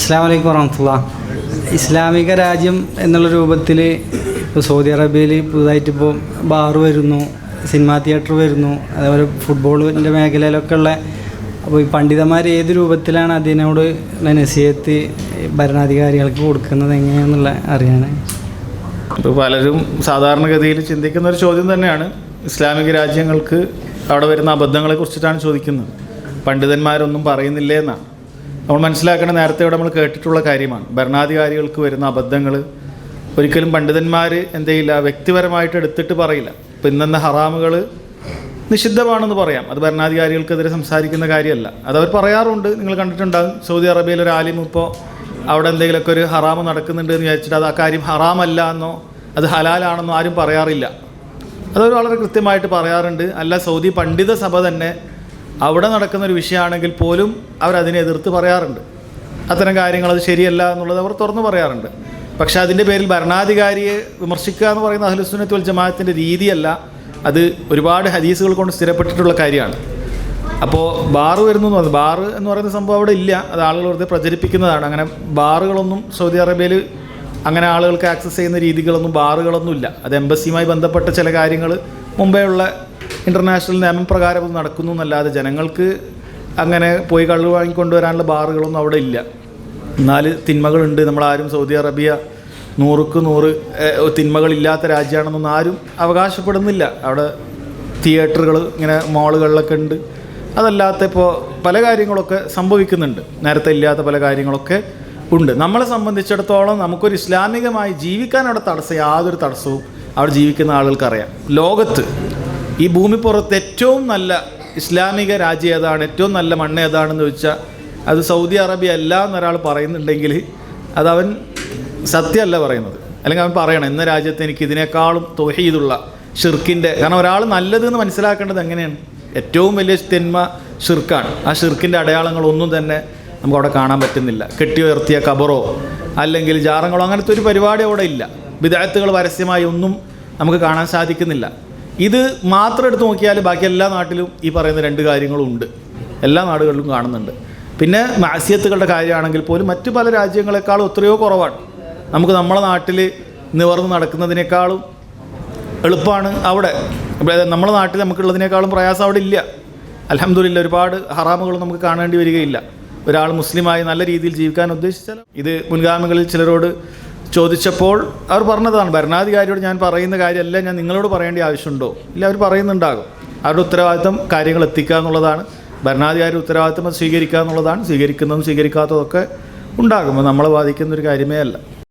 അസ്സാം വലൈക്കും വറഹമത്തുള്ള. ഇസ്ലാമിക രാജ്യം എന്നുള്ള രൂപത്തിൽ ഇപ്പോൾ സൗദി അറേബ്യയിൽ പുതുതായിട്ട് ഇപ്പോൾ ബാർ വരുന്നു സിനിമാ തിയേറ്റർ വരുന്നു അതേപോലെ ഫുട്ബോളിന്റെ മേഖലയിലൊക്കെ ഉള്ള അപ്പോൾ ഈ പണ്ഡിതന്മാർ ഏത് രൂപത്തിലാണ് അതിനോട് നസിയത്ത് ഭരണാധികാരികൾക്ക് കൊടുക്കുന്നത് എങ്ങനെയാണെന്നുള്ള അറിയാണ് ഇപ്പോൾ പലരും സാധാരണഗതിയിൽ ചിന്തിക്കുന്ന ഒരു ചോദ്യം തന്നെയാണ് ഇസ്ലാമിക രാജ്യങ്ങൾക്ക് അവിടെ വരുന്ന അബദ്ധങ്ങളെ കുറിച്ചിട്ടാണ് ചോദിക്കുന്നത്. പണ്ഡിതന്മാരൊന്നും പറയുന്നില്ലേ എന്നാണ്. നമ്മൾ മനസ്സിലാക്കേണ്ട നേരത്തെ ഇവിടെ നമ്മൾ കേട്ടിട്ടുള്ള കാര്യമാണ്. ഭരണാധികാരികൾക്ക് വരുന്ന അബദ്ധങ്ങൾ ഒരിക്കലും പണ്ഡിതന്മാർ എന്ത് ചെയ്യില്ല വ്യക്തിപരമായിട്ട് എടുത്തിട്ട് പറയില്ല. ഇപ്പം ഇന്നെന്ന ഹറാമുകൾ നിഷിദ്ധമാണെന്ന് പറയാം. അത് ഭരണാധികാരികൾക്കെതിരെ സംസാരിക്കുന്ന കാര്യമല്ല. അത് അവർ പറയാറുണ്ട്. നിങ്ങൾ കണ്ടിട്ടുണ്ടാകും. സൗദി അറേബ്യയിൽ ഒരു ആലിം ഇപ്പോൾ അവിടെ എന്തെങ്കിലുമൊക്കെ ഒരു ഹറാമ് നടക്കുന്നുണ്ട് എന്ന് വിചാരിച്ചിട്ട് അത് ആ കാര്യം ഹറാമല്ല എന്നോ അത് ഹലാലാണെന്നോ ആരും പറയാറില്ല. അതവർ വളരെ കൃത്യമായിട്ട് പറയാറുണ്ട്. അല്ല സൗദി പണ്ഡിത സഭ തന്നെ അവിടെ നടക്കുന്ന ഒരു വിഷയമാണെങ്കിൽ പോലും അവരതിനെ എതിർത്ത് പറയാറുണ്ട്. അത്തരം കാര്യങ്ങൾ അത് ശരിയല്ല എന്നുള്ളത് അവർ തുറന്നു പറയാറുണ്ട്. പക്ഷേ അതിന്റെ പേരിൽ ഭരണാധികാരിയെ വിമർശിക്കുക എന്ന് പറയുന്ന അഹ്ലുസുന്നത്ത് ജമാഅത്തിന്റെ രീതിയല്ല അത് ഒരുപാട് ഹദീസുകൾ കൊണ്ട് സ്ഥിരപ്പെട്ടിട്ടുള്ള കാര്യമാണ്. അപ്പോൾ ബാറ് വരുന്നു എന്ന് പറഞ്ഞു ബാറ് എന്ന് പറയുന്ന സംഭവം അവിടെ ഇല്ല. അത് ആളുകൾ വെറുതെ പ്രചരിപ്പിക്കുന്നതാണ്. അങ്ങനെ ബാറുകളൊന്നും സൗദി അറേബ്യയിൽ അങ്ങനെ ആളുകൾക്ക് ആക്സസ് ചെയ്യുന്ന രീതികളൊന്നും ബാറുകളൊന്നും ഇല്ല. അത് എംബസിയുമായി ബന്ധപ്പെട്ട ചില കാര്യങ്ങൾ മുമ്പേ ഉള്ള ഇന്റർനാഷണൽ നിയമപ്രകാരം അത് നടക്കുന്നു എന്നല്ലാതെ ജനങ്ങൾക്ക് അങ്ങനെ പോയി കള്ളു വാങ്ങിക്കൊണ്ടുവരാനുള്ള ബാറുകളൊന്നും അവിടെ ഇല്ല. എന്നാൽ തിന്മകളുണ്ട്. നമ്മളാരും സൗദി അറേബ്യ നൂറുക്ക് നൂറ് തിന്മകളില്ലാത്ത രാജ്യമാണെന്നൊന്നും ആരും അവകാശപ്പെടുന്നില്ല. അവിടെ തിയേറ്ററുകൾ ഇങ്ങനെ മാളുകളിലൊക്കെ ഉണ്ട്. അതല്ലാത്ത ഇപ്പോൾ പല കാര്യങ്ങളൊക്കെ സംഭവിക്കുന്നുണ്ട്. നേരത്തെ ഇല്ലാത്ത പല കാര്യങ്ങളൊക്കെ ഉണ്ട്. നമ്മളെ സംബന്ധിച്ചിടത്തോളം നമുക്കൊരു ഇസ്ലാമികമായി ജീവിക്കാൻ അവിടെ തടസ്സം യാതൊരു തടസ്സവും അവിടെ ജീവിക്കുന്ന ആളുകൾക്കറിയാം. ലോകത്ത് ഈ ഭൂമി പുറത്ത് ഏറ്റവും നല്ല ഇസ്ലാമിക രാജ്യം ഏതാണ്? ഏറ്റവും നല്ല മണ്ണ് ഏതാണെന്ന് ചോദിച്ചാൽ അത് സൗദി അറേബ്യ അല്ല എന്നൊരാൾ പറയുന്നുണ്ടെങ്കിൽ അതവൻ സത്യമല്ല പറയുന്നത്. അല്ലെങ്കിൽ അവൻ പറയണം എന്ന രാജ്യത്ത് എനിക്ക് ഇതിനേക്കാളും തൊഹീദുള്ള ഷിർക്കിന്റെ കാരണം ഒരാൾ നല്ലതെന്ന് മനസ്സിലാക്കേണ്ടത് എങ്ങനെയാണ്? ഏറ്റവും വലിയ തിന്മ ഷിർക്കാണ് ആ ഷിർക്കിന്റെ അടയാളങ്ങളൊന്നും തന്നെ നമുക്ക് അവിടെ കാണാൻ പറ്റുന്നില്ല. കെട്ടി ഉയർത്തിയ കബറോ അല്ലെങ്കിൽ ജാറങ്ങളോ അങ്ങനത്തെ ഒരു പരിപാടി അവിടെ ഇല്ല. വിദഗ്ധകൾ പരസ്യമായി ഒന്നും നമുക്ക് കാണാൻ സാധിക്കുന്നില്ല. ഇത് മാത്രം എടുത്ത് നോക്കിയാൽ ബാക്കി എല്ലാ നാട്ടിലും ഈ പറയുന്ന രണ്ട് കാര്യങ്ങളും ഉണ്ട് എല്ലാ നാടുകളിലും കാണുന്നുണ്ട്. പിന്നെ മാസ്യത്തുകളുടെ കാര്യമാണെങ്കിൽ പോലും മറ്റു പല രാജ്യങ്ങളെക്കാളും എത്രയോ കുറവാണ്. നമുക്ക് നമ്മളെ നാട്ടിൽ നിവർന്ന് നടക്കുന്നതിനേക്കാളും എളുപ്പമാണ് അവിടെ. നമ്മുടെ നാട്ടിൽ നമുക്കുള്ളതിനേക്കാളും പ്രയാസം അവിടെ ഇല്ല. അലഹമില്ല ഒരുപാട് ഹറാമുകൾ നമുക്ക് കാണേണ്ടി വരികയില്ല. ഒരാൾ മുസ്ലിമായി നല്ല രീതിയിൽ ജീവിക്കാൻ ഉദ്ദേശിച്ചാൽ ഇത് മുൻഗാമികളിൽ ചിലരോട് ചോദിച്ചപ്പോൾ അവർ പറഞ്ഞതാണ് ഭരണാധികാരിയോട് ഞാൻ പറയുന്ന കാര്യമല്ല ഞാൻ നിങ്ങളോട് പറയേണ്ട ആവശ്യമുണ്ടോ? ഇല്ല അവർ പറയുന്നുണ്ടാകും. അവരുടെ ഉത്തരവാദിത്തം കാര്യങ്ങൾ എത്തിക്കുക എന്നുള്ളതാണ്. ഭരണാധികാരി ഉത്തരവാദിത്തം സ്വീകരിക്കുക എന്നുള്ളതാണ്. സ്വീകരിക്കുന്നതും സ്വീകരിക്കാത്തതൊക്കെ ഉണ്ടാകും. നമ്മളെ ബാധിക്കുന്ന ഒരു കാര്യമേ അല്ല.